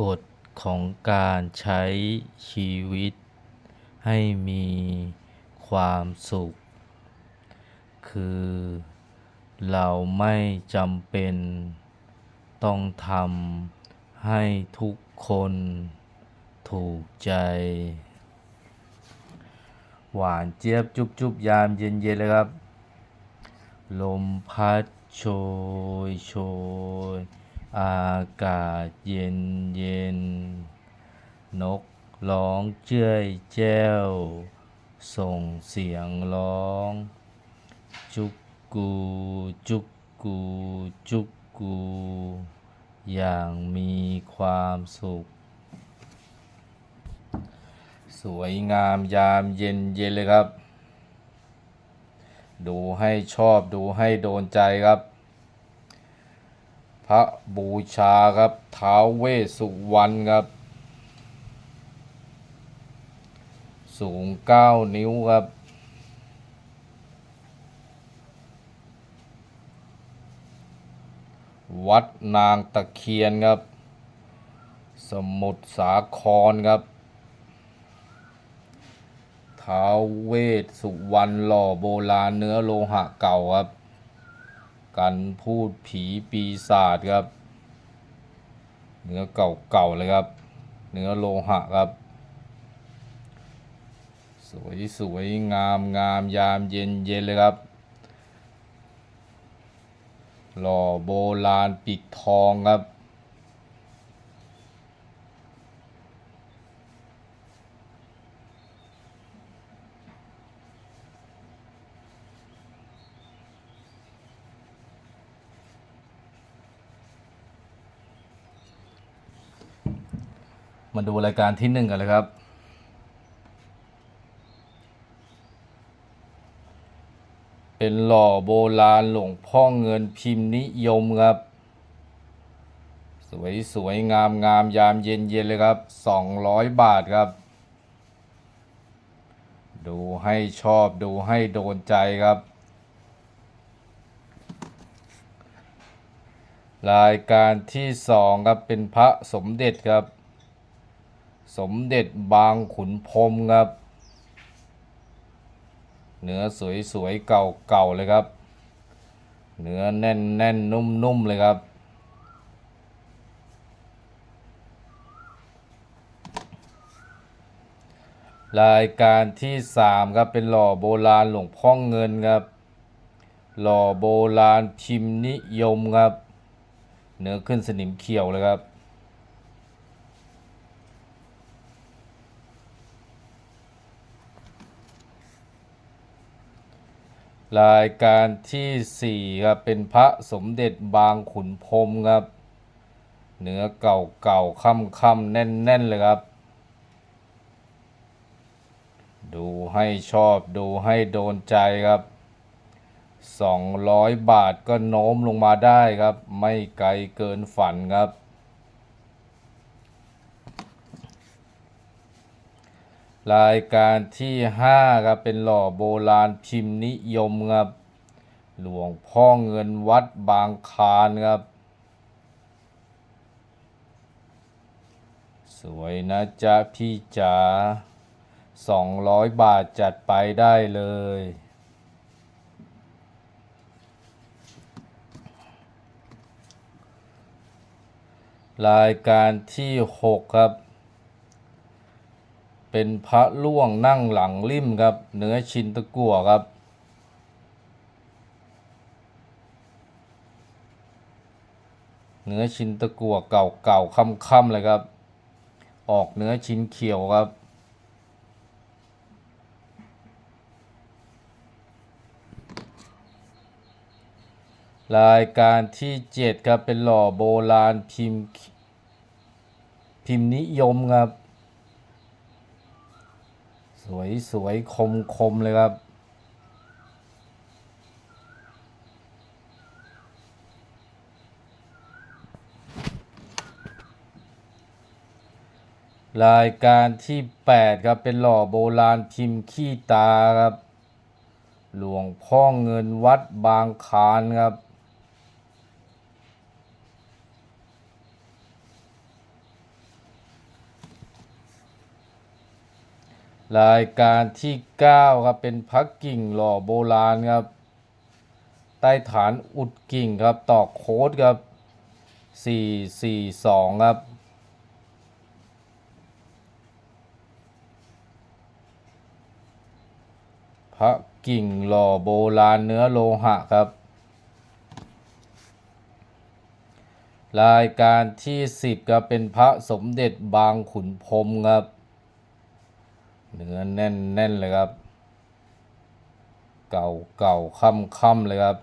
กฎของการใช้ชีวิตให้มีความสุข คือเราไม่จำเป็น ต้องทำให้ทุกคนถูกใจ หวานเจี๊ยบจุบจุบยามเย็นเย็นเลยครับ ลมพัดโชยโชย อากาศเย็นเย็น นกร้องเจ้ยแจ้ว ส่งเสียงร้อง จุกกูจุกกูจุกกู อย่างมีความสุข สวยงามยามเย็นเย็นเลยครับ ดูให้ชอบดูให้โดนใจครับ พระบูชาครับท้าวเวสุวรรณครับ สูงเก้านิ้วครับวัดนางตะเคียนครับ สมุทรสาครครับท้าวเวสสุวรรณหล่อโบราณเนื้อโลหะเก่าครับ กันพูดผีปีศาจครับ เนื้อเก่าๆเลยครับ เนื้อโลหะครับ สวยสวยงามงามยามเย็นเย็นเลยครับ หล่อโบราณปิดทองครับ มาดูรายการที่หนึ่งกันเลยครับ เป็นหล่อโบราณหลวงพ่อเงินพิมพ์นิยมครับ สวยสวยงามงามยามเย็นเย็นเลยครับ 200 บาทครับ ดูให้ชอบดูให้โดนใจครับรายการที่สองครับเป็นพระสมเด็จครับ สมเด็จบางขุนพรมครับ เนื้อสวยๆ เก่าๆ เลยครับ เนื้อแน่นๆ นุ่มๆ เลยครับ รายการที่สามครับ เป็นหล่อโบราณหลวงพ่อเงินครับ หล่อโบราณพิมพ์นิยมครับ เนื้อขึ้นสนิมเขียวเลยครับ รายการที่สี่ครับ เป็นพระสมเด็จบางขุนพรมครับ เนื้อเก่าเก่าค่ำค่ำแน่นแน่นๆเลยครับ ดูให้ชอบดูให้โดนใจครับ 200 บาทก็โน้มลงมาได้ครับ ไม่ไกลเกินฝันครับ รายการที่5ครับเป็นหล่อโบราณพิมพ์นิยมครับ หลวงพ่อเงินวัดบางคานครับ สวยนะจ๊ะพี่จ๋า200 บาทจัดไปได้เลย รายการที่ 6 ครับ เป็นพระล่วงนั่งหลังริมครับเนื้อชินตะกั่วครับ เนื้อชิ้นตะกั่วเก่าเก่าค่ำค่ำๆเลยครับ ออกเนื้อชิ้นเขียวครับ รายการที่เจ็ดครับเป็นหล่อโบราณพิมพ์พิมพ์นิยมครับ สวยสวยคมคมเลยครับ รายการที่แปดครับ เป็นหล่อโบราณพิมพ์ขี้ตาครับ หลวงพ่อเงินวัดบางคานครับ รายการที่ 9 ครับ เป็นพักกิ่งหล่อโบราณครับ ใต้ฐานอุดกิ่งครับตอกโค้ดครับ 442 ครับ พระกิ่งหล่อโบราณเนื้อโลหะครับ รายการที่ 10 ครับ เป็นพระสมเด็จบางขุนพรมครับ เนื้อแน่นแน่นเลยครับ เก่าเก่าค่ำค่ำเลยครับ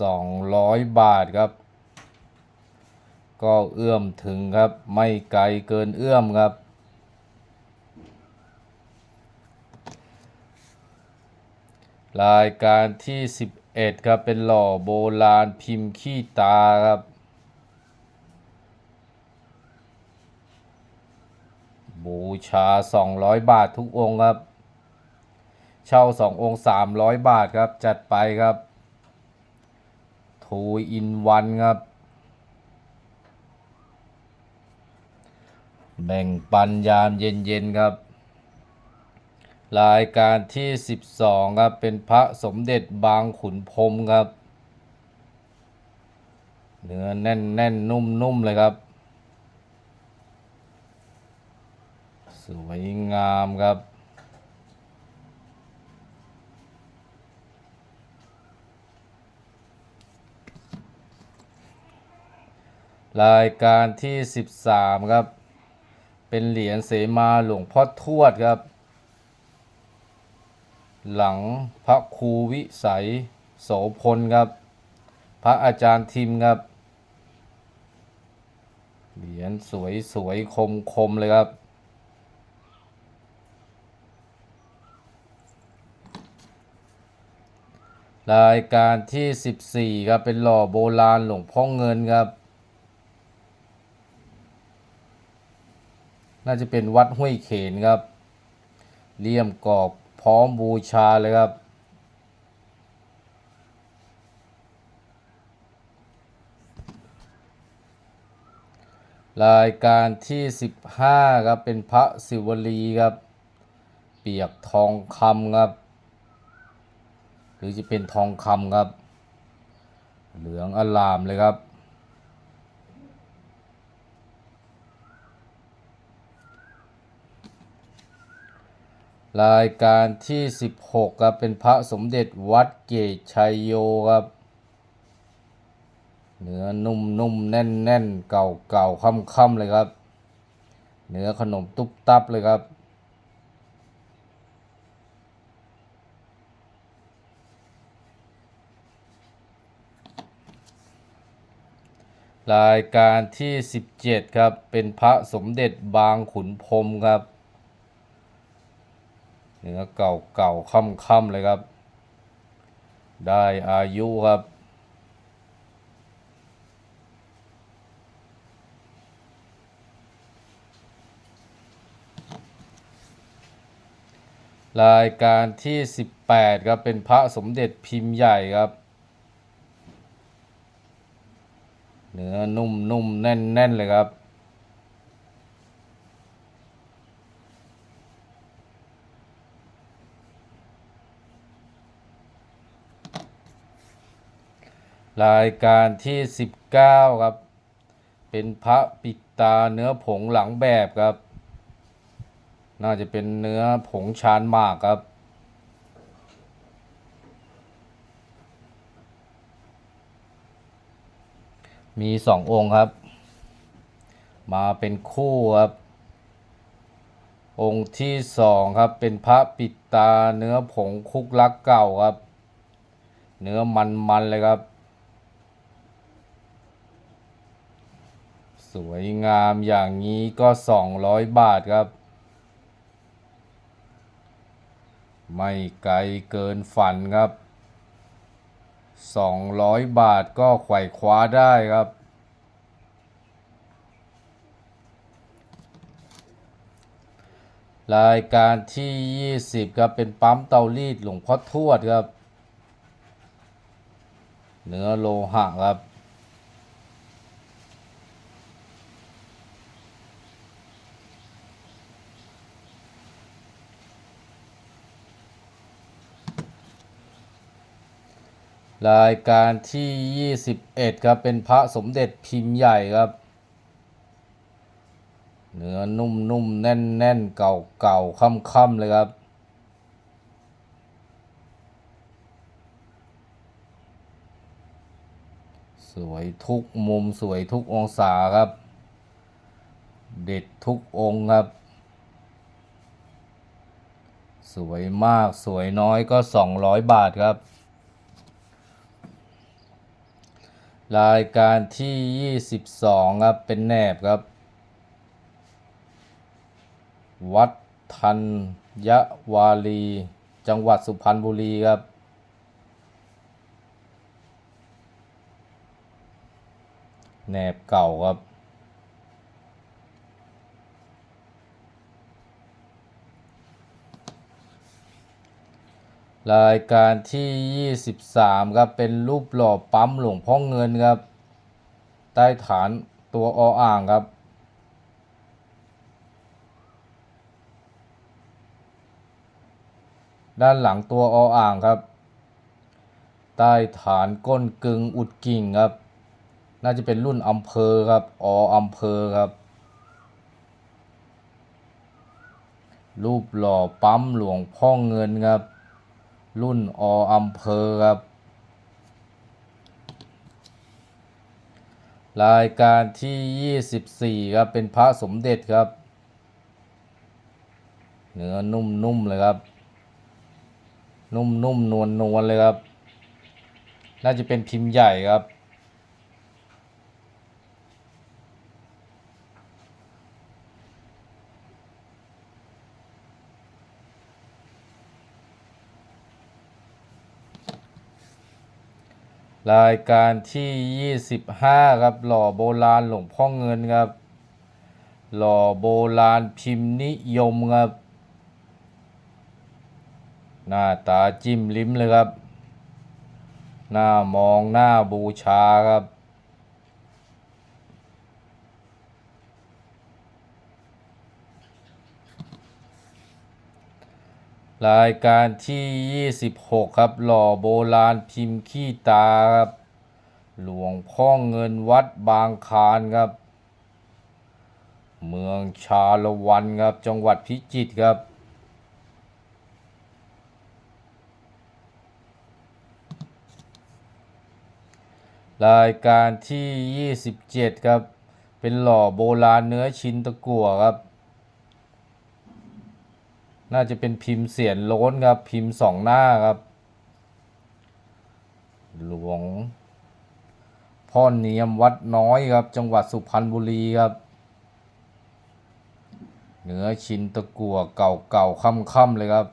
สองร้อยบาทครับ ก็เอื้อมถึงครับ ไม่ไกลเกินเอื้อมครับรายการที่ 11 ครับ เป็นหล่อโบราณพิมพ์ขี้ตาครับ บูชา 200 บาททุกองค์ครับ เช่า 2 องค์ 300 บาทครับ จัดไปครับทูอินวันครับ แบ่งปันยามเย็นๆครับ รายการที่ 12 ครับ เป็นพระสมเด็จบางขุนพรมครับ เนื้อแน่นแน่นนุ่มนุ่มเลยครับ ส วยงามครับ รายการที่ 13 ครับ เป็นเหรียญเสมาหลวงพ่อทวดครับ หลังพระครูวิสัยโสพลครับ พระอาจารย์ทิมครับ เหรียญสวยสวยคมคมเลยครับ รายการที่ 14ครับเป็นหล่อโบราณหลวงพ่อเงินครับ น่าจะเป็นวัดห้วยเขนครับเลี่ยมกรอบพร้อมบูชาเลยครับ รายการที่ 15ครับเป็นพระศิวลีครับ เปียกทองคำครับ หรือจะเป็นทองคำครับ เหลืองอลามเลยครับ รายการที่ 16 ครับ เป็นพระสมเด็จวัดเกตชัยโยครับ เนื้อนุ่มนุ่มแน่นแน่นเก่าเก่าค่ำค่ำเลยครับ เนื้อขนมตุ๊บตับเลยครับ รายการที่ 17 ครับ เป็นพระสมเด็จบางขุนพรมครับเนื้อเก่าเก่าค่ำค่ำเลยครับ ได้อายุครับ รายการที่ 18 ครับ เป็นพระสมเด็จพิมพ์ใหญ่ครับ เนื้อนุ่มนุ่มแน่นแน่นเลยครับ รายการที่ 19 ครับ เป็นพระปิดตาเนื้อผงหลังแบบครับ น่าจะเป็นเนื้อผงชานหมากครับ มีสององค์ครับ มาเป็นคู่ครับ องค์ที่สองครับเป็นพระปิดตาเนื้อผงคุกลักเก่าครับ เนื้อมันๆเลยครับ สวยงามอย่างนี้ก็200บาทครับ ไม่ไกลเกินฝันครับ 200 บาทก็ไขว่คว้าได้ครับ รายการที่ 20 ครับ เป็นปั๊มเตารีดหลวงพ่อทวดครับ เนื้อโลหะครับ รายการที่ 21 ครับ เป็นพระสมเด็จพิมพ์ใหญ่ครับ เนื้อนุ่มๆแน่นๆเก่าๆค่ำๆเลยครับ สวยทุกมุมสวยทุกองศาครับ เด็ดทุกองค์ครับ สวยมากสวยน้อยก็ 200 บาทครับ รายการที่ 22 ครับ เป็นแหนบครับ วัดทันยะวารี จังหวัดสุพรรณบุรีครับแหนบเก่าครับ รายการที่ 23 ครับ เป็นรูปหล่อปั๊มหลวงพ่อเงินครับ ใต้ฐานตัวออ่างครับ ด้านหลังตัวออ่างครับ ใต้ฐานก้นกึงอุดกิ่งครับ น่าจะเป็นรุ่นอำเภอครับ ออำเภอครับรูปหล่อปั๊มหลวงพ่อเงินครับ รุ่นออำเภอครับ รายการที่ 24 ครับ เป็นพระสมเด็จครับ เนื้อนุ่มๆเลยครับ นุ่มๆนวลๆเลยครับ น่าจะเป็นพิมพ์ใหญ่ครับ รายการที่ 25 ครับ หล่อโบราณหลวงพ่อเงินครับ หล่อโบราณพิมพ์นิยมครับ หน้าตาจิ้มลิ้มเลยครับ หน้ามองหน้าบูชาครับ รายการที่ 26 ครับ หล่อโบราณพิมพ์ขี้ตาครับหลวงพ่อเงินวัดบางคานครับ เมืองชาละวันครับ จังหวัดพิจิตรครับ รายการที่ 27 ครับ เป็นหล่อโบราณเนื้อชิ้นตะกั่วครับ น่าจะเป็นพิมพ์เสียนโล้นครับ พิมพ์สองหน้าครับ หลวง พ่อเนียมวัดน้อยครับ จังหวัดสุพรรณบุรีครับเนื้อชิ้นตะกั่วเก่าๆค่ำๆเลยครับ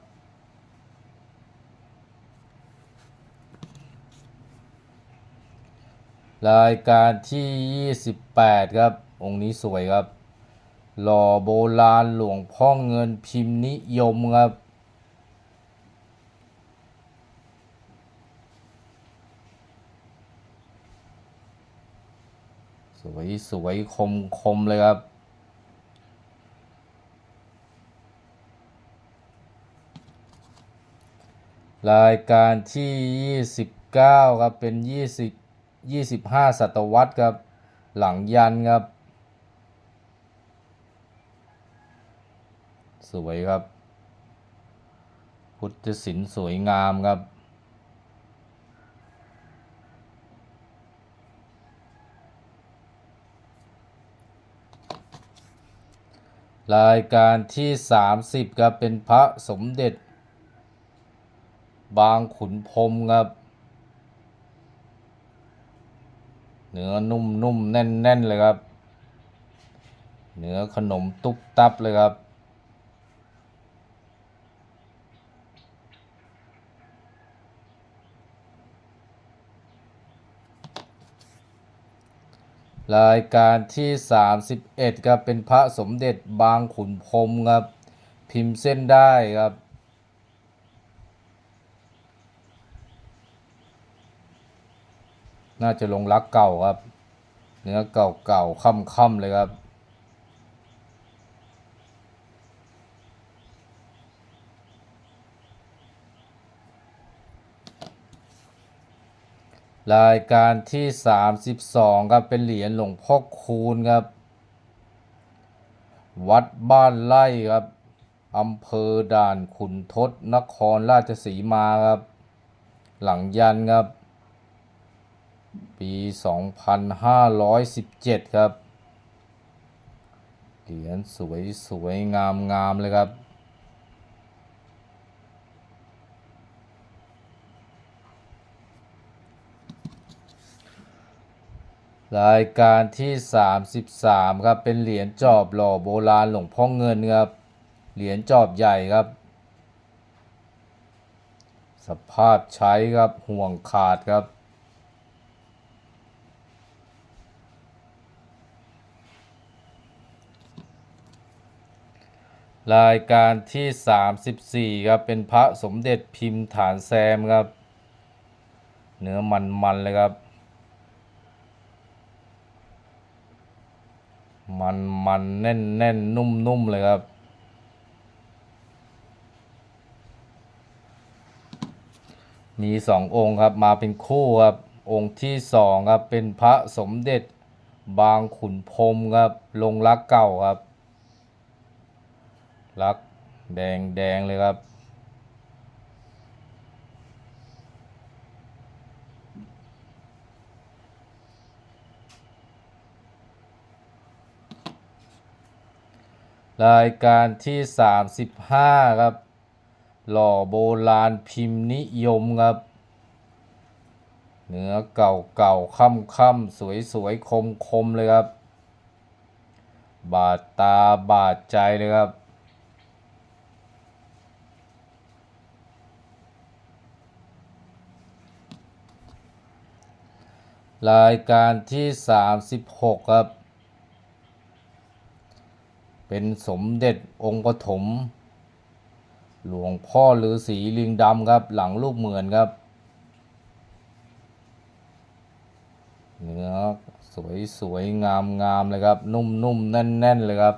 รายการที่ 28 ครับ องค์นี้สวยครับ หล่อโบราณหลวงพ่อเงินพิมพ์นิยมครับสวยสวยคมคมเลยครับ รายการที่ 29 ครับ เป็น 20 25 ศตวรรษครับ หลังยันครับ สวยครับ พุทธศิลป์สวยงามครับ รายการที่ 30ครับเป็นพระสมเด็จ บางขุนพรมครับเนื้อนุ่มๆแน่น ๆ เลยครับ เนื้อขนมตุ๊บตับเลยครับ รายการที่ 31ครับเป็นพระสมเด็จบางขุนพรมครับ พิมพ์เส้นได้ครับ น่าจะลงรักเก่าครับ เนื้อเก่าๆค่ำๆเลยครับ รายการที่ 32ครับเป็นเหรียญหลวงพ่อคูณครับ วัดบ้านไร่ครับอำเภอด่านขุนทดนครราชสีมาครับ หลังยันครับ ปี 2517 ครับ เหรียญสวยสวยงามงามเลยครับ รายการที่ 33 ครับ เป็นเหรียญจอบหล่อโบราณหลวงพ่อเงินครับ เหรียญจอบใหญ่ครับ สภาพใช้ครับ ห่วงขาดครับ รายการที่ 34 ครับ เป็นพระสมเด็จพิมพ์ฐานแซมครับ เนื้อมันๆเลยครับ มันมันแน่นแน่นนุ่มนุ่มเลยครับ มีสององค์ครับมาเป็นคู่ครับ องค์ที่สองครับเป็นพระสมเด็จบางขุนพรมครับ ลงรักเก่าครับ รักแดงแดงเลยครับ รายการที่ 35 ครับ หล่อโบราณพิมพ์นิยมครับ เนื้อเก่าเก่าค่ำค่ำสวยสวยคมคมเลยครับ บาดตาบาดใจเลยครับ รายการที่ 36 ครับ เป็นสมเด็จองค์ปฐมหลวงพ่อฤาษีลิงดำครับ หลังรูปเหมือนครับ เนื้อสวยสวยงามงามเลยครับ นุ่มนุ่มแน่นแน่นเลยครับ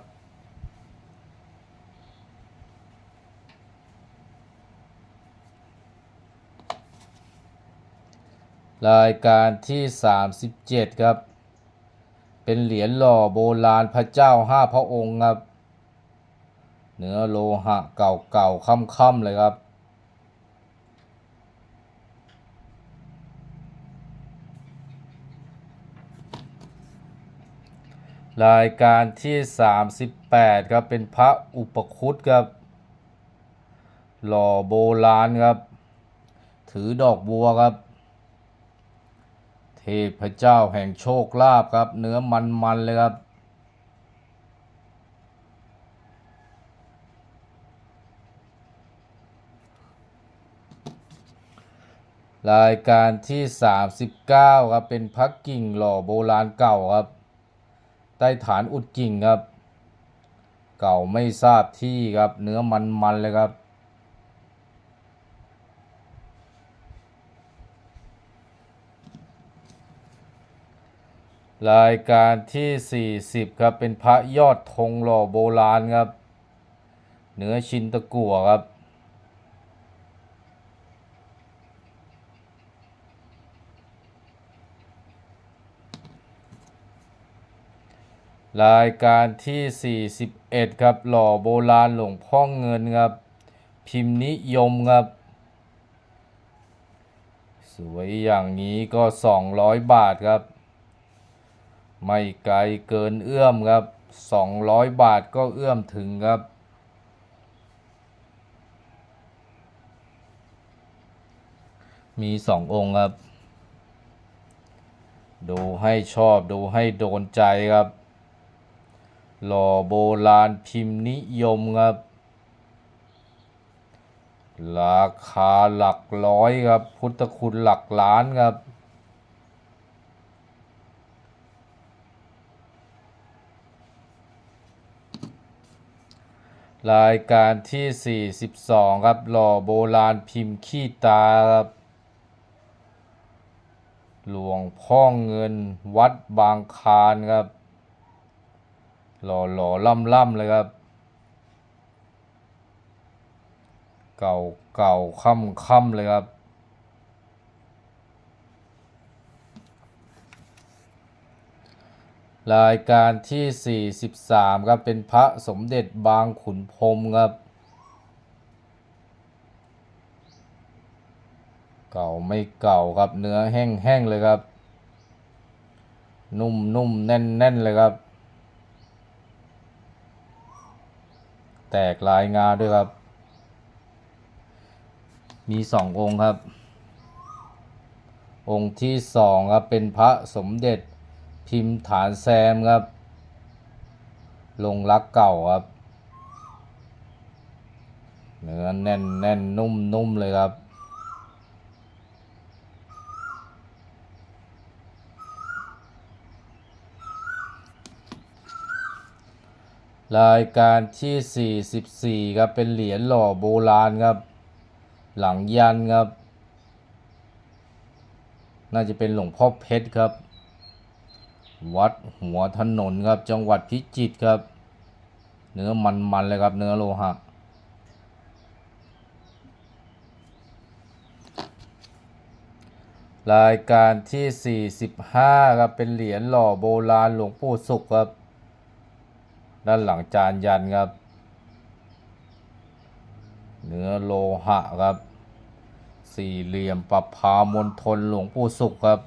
รายการที่ 37 ครับ เป็นเหรียญหล่อโบราณพระเจ้าห้าพระองค์ครับ เนื้อโลหะเก่าเก่าค่ำค่ำๆเลยครับรายการที่ 38 ครับ เป็นพระอุปคุตครับ หล่อโบราณครับ ถือดอกบัวครับ เทพเจ้าแห่งโชคลาภครับ เนื้อมันๆเลยครับ รายการที่ 39 ครับ เป็นพักกิ่งหล่อโบราณเก่าครับ ใต้ฐานอุดกิ่งครับ เก่าไม่ทราบที่ครับ เนื้อมันๆเลยครับ รายการที่ 40 ครับ เป็นพระยอดธงหล่อโบราณครับ เนื้อชินตะกั่วครับ รายการที่ 41 ครับ หล่อโบราณหลวงพ่อเงินครับ พิมพ์นิยมครับ สวยอย่างนี้ก็ 200 บาทครับ ไม่ไกลเกินเอื้อมครับ 200 บาทก็เอื้อมถึงครับ มีสององค์ครับ ดูให้ชอบดูให้โดนใจครับ หล่อโบราณพิมพ์นิยมครับ ราคาหลักร้อยครับ พุทธคุณหลักล้านครับ รายการที่ 42 ครับ หล่อโบราณพิมพ์ขี้ตาครับหลวงพ่อเงินวัดบางคานครับ หล่อหล่อล่ำล่ำเลยครับ เก่าเก่าค่ำค่ำเลยครับ รายการที่ 43 ครับ เป็นพระสมเด็จบางขุนพรมครับ เก่าไม่เก่าครับเนื้อแห้งๆเลยครับ นุ่มๆแน่นๆเลยครับ แตกลายงาด้วยครับ มีสององค์ครับ องค์ที่สองครับเป็นพระสมเด็จ พิมพ์ฐานแซมครับ ลงรักเก่าครับ เนื้อแน่นแน่นนุ่มนุ่มเลยครับรายการที่ 44 ครับเป็นเหรียญหล่อโบราณครับ หลังยันครับ น่าจะเป็นหลวงพ่อเพชรครับ วัดหัวถนนครับ จังหวัดพิจิตรครับ เนื้อมันๆเลยครับ เนื้อโลหะรายการที่ 45 ครับเป็นเหรียญหล่อโบราณหลวงปู่สุขครับ ด้านหลังจานยันครับ เนื้อโลหะครับ สี่เหลี่ยมปรับพามณฑลหลวงปู่สุขครับ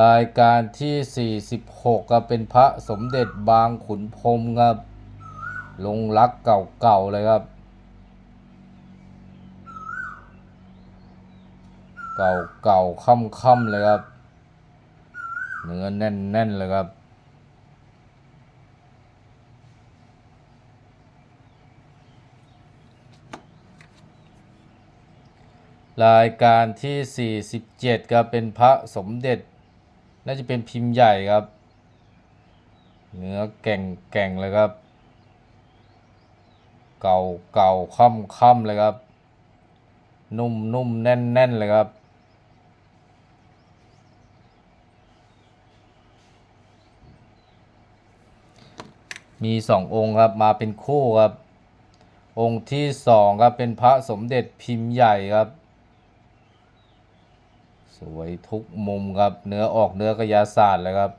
รายการที่ 46ก็เป็นพระสมเด็จบางขุนพรมครับ ลงรักเก่าๆเลยครับ เก่าเก่าค่ำค่ำๆเลยครับ เนื้อแน่นๆเลยครับรายการที่ 47ครับเป็นพระสมเด็จ น่าจะเป็นพิมพ์ใหญ่ครับ เนื้อแก่งแก่งเลยครับ เก่าเก่าค่ำค่ำเลยครับ นุ่มนุ่มแน่นแน่นเลยครับมีสององค์ครับมาเป็นคู่ครับ องค์ที่สองครับเป็นพระสมเด็จพิมพ์ใหญ่ครับ วยทุกมุมครับ เนื้อออกเนื้อกระยาศาสตร์เลยครับ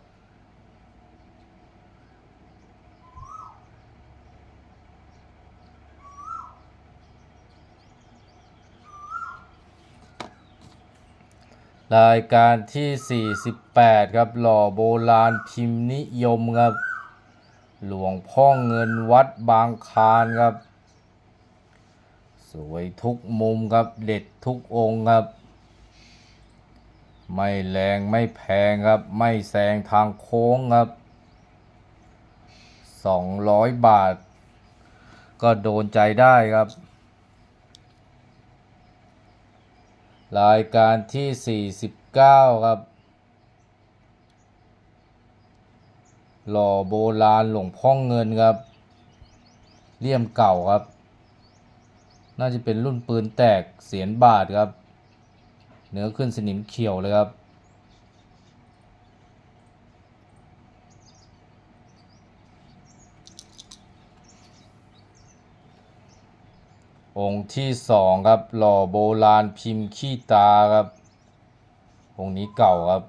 รายการที่ 48 ครับ หล่อโบราณพิมพ์นิยมครับ หลวงพ่อเงินวัดบางคานครับ สวยทุกมุมครับ เด็ดทุกองค์ครับ ไม่แรงไม่แพงครับ ไม่แซงทางโค้งครับ 200 บาท ก็โดนใจได้ครับ รายการที่ 49 ครับ หล่อโบราณหลวงพ่อเงินครับ เลี่ยมเก่าครับ น่าจะเป็นรุ่นปืนแตกเสียนบาทครับ เนื้อขึ้นสนิมเขียวเลยครับ องค์ที่สองครับ หล่อโบราณพิมพ์ขี้ตาครับ องค์นี้เก่าครับ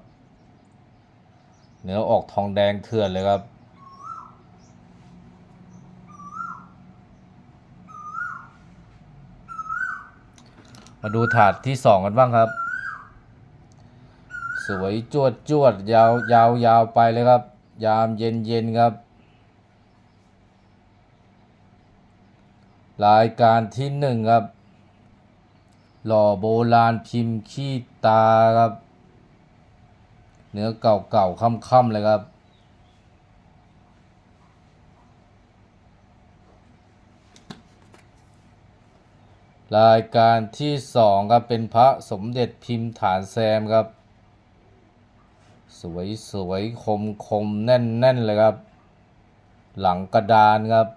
เนื้อออกทองแดงเถื่อนเลยครับมาดูถาดที่สองกันบ้างครับ สวยจวดจวดยาวยาวยาวไปเลยครับ ยามเย็นเย็นครับ รายการที่หนึ่งครับ หล่อโบราณพิมพ์ขี้ตาครับ เนื้อเก่าๆค่ำๆเลยครับรายการที่สองครับเป็นพระสมเด็จพิมพ์ฐานแซมครับ วยสวยคมคมแน่นแน่นเลยครับ หลังกระดานครับ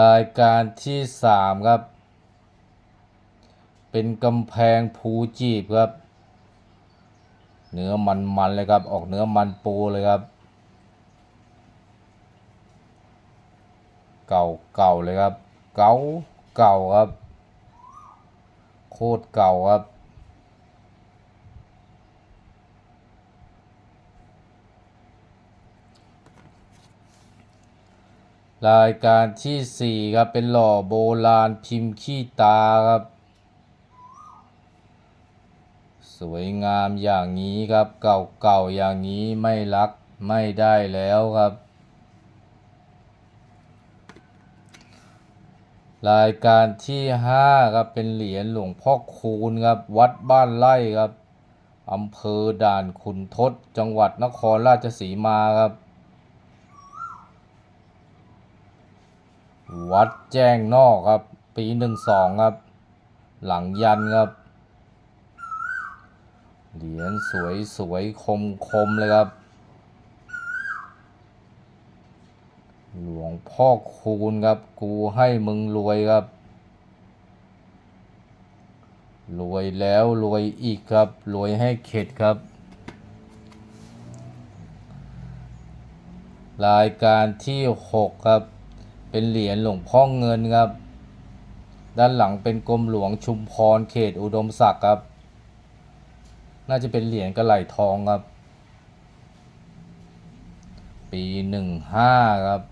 รายการที่สามครับ เป็นกำแพงภูจีบครับ เนื้อมันๆเลยครับ ออกเนื้อมันปูเลยครับ เก่าเก่าเลยครับ เก่าเก่าครับ โคตรเก่าครับ รายการที่สี่ครับ เป็นหล่อโบราณพิมพ์ขี้ตาครับ สวยงามอย่างนี้ครับ เก่าๆอย่างนี้ไม่รักไม่ได้แล้วครับ รายการที่ห้าครับเป็นเหรียญหลวงพ่อคูณครับวัดบ้านไร่ครับอำเภอด่านขุนทดจังหวัดนครราชสีมาครับ วัดแจ้งนอกครับ ปีหนึ่งสองครับ หลังยันครับ เหรียญสวยสวยคมคมเลยครับ หลวงพ่อคูณครับ กูให้มึงรวยครับ รวยแล้วรวยอีกครับ รวยให้เข็ดครับ รายการที่หกครับ เป็นเหรียญหลวงพ่อเงินครับ ด้านหลังเป็นกรมหลวงชุมพรเขตอุดมศักดิ์ครับ น่าจะเป็นเหรียญกระไหลทองครับปีหนึ่งห้าครับ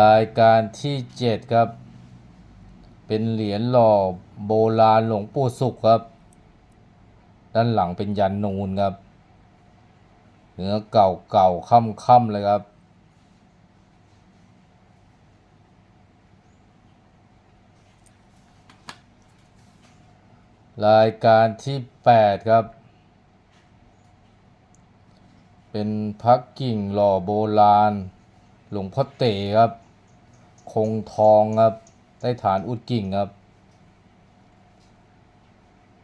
รายการที่เจ็ดครับ เป็นเหรียญหล่อโบราณหลวงปู่สุขครับ ด้านหลังเป็นยันนูนครับ เนื้อเก่าเก่าค่ำค่ำเลยครับ รายการที่แปดครับ เป็นพักกิ่งหล่อโบราณหลวงพ่อเต๋ครับ คงทองครับใต้ฐานอุดกิ่งครับ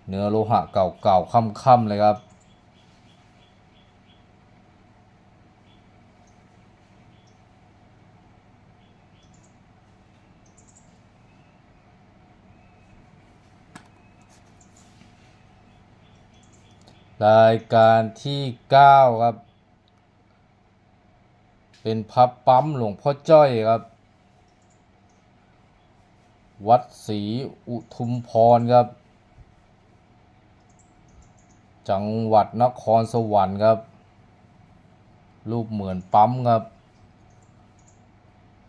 เนื้อโลหะเก่าๆค่ำๆเลยครับรายการที่เก้าครับ เป็นพับปั๊มหลวงพ่อจ้อยครับ วัดศรีอุทุมพรครับ จังหวัดนครสวรรค์ครับ รูปเหมือนปั๊มครับ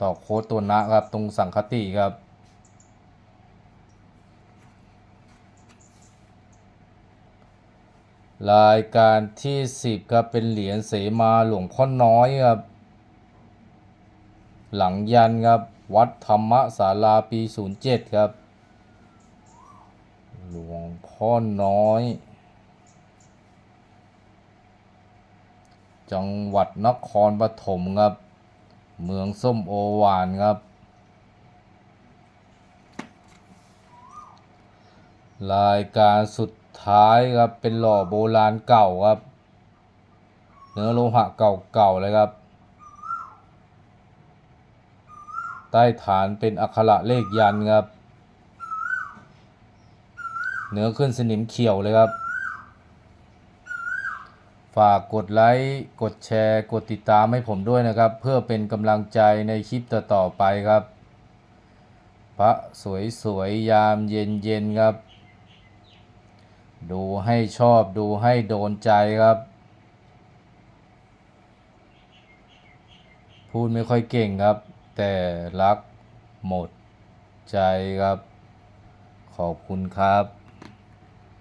ต่อโค้ดตัวนะครับ ตรงสังคติครับรายการที่สิบครับ เป็นเหรียญเสมาหลวงพ่อน้อยครับ หลังยันครับ วัดธรรมศาลาปี 07 ครับ หลวงพ่อน้อย จังหวัดนครปฐมครับ เมืองส้มโอหวานครับ รายการสุดท้ายครับ เป็นหล่อโบราณเก่าครับ เนื้อโลหะเก่าๆเลยครับ ใต้ฐานเป็นอักขระเลขยันครับ เนื้อขึ้นสนิมเขียวเลยครับ ฝากกดไลค์ กดแชร์ กดติดตามให้ผมด้วยนะครับ เพื่อเป็นกำลังใจในคลิปต่อๆไปครับ พระสวยๆ ยามเย็นๆ ครับ ดูให้ชอบดูให้โดนใจครับพูดไม่ค่อยเก่งครับ แต่รักหมดใจครับ ขอบคุณครับ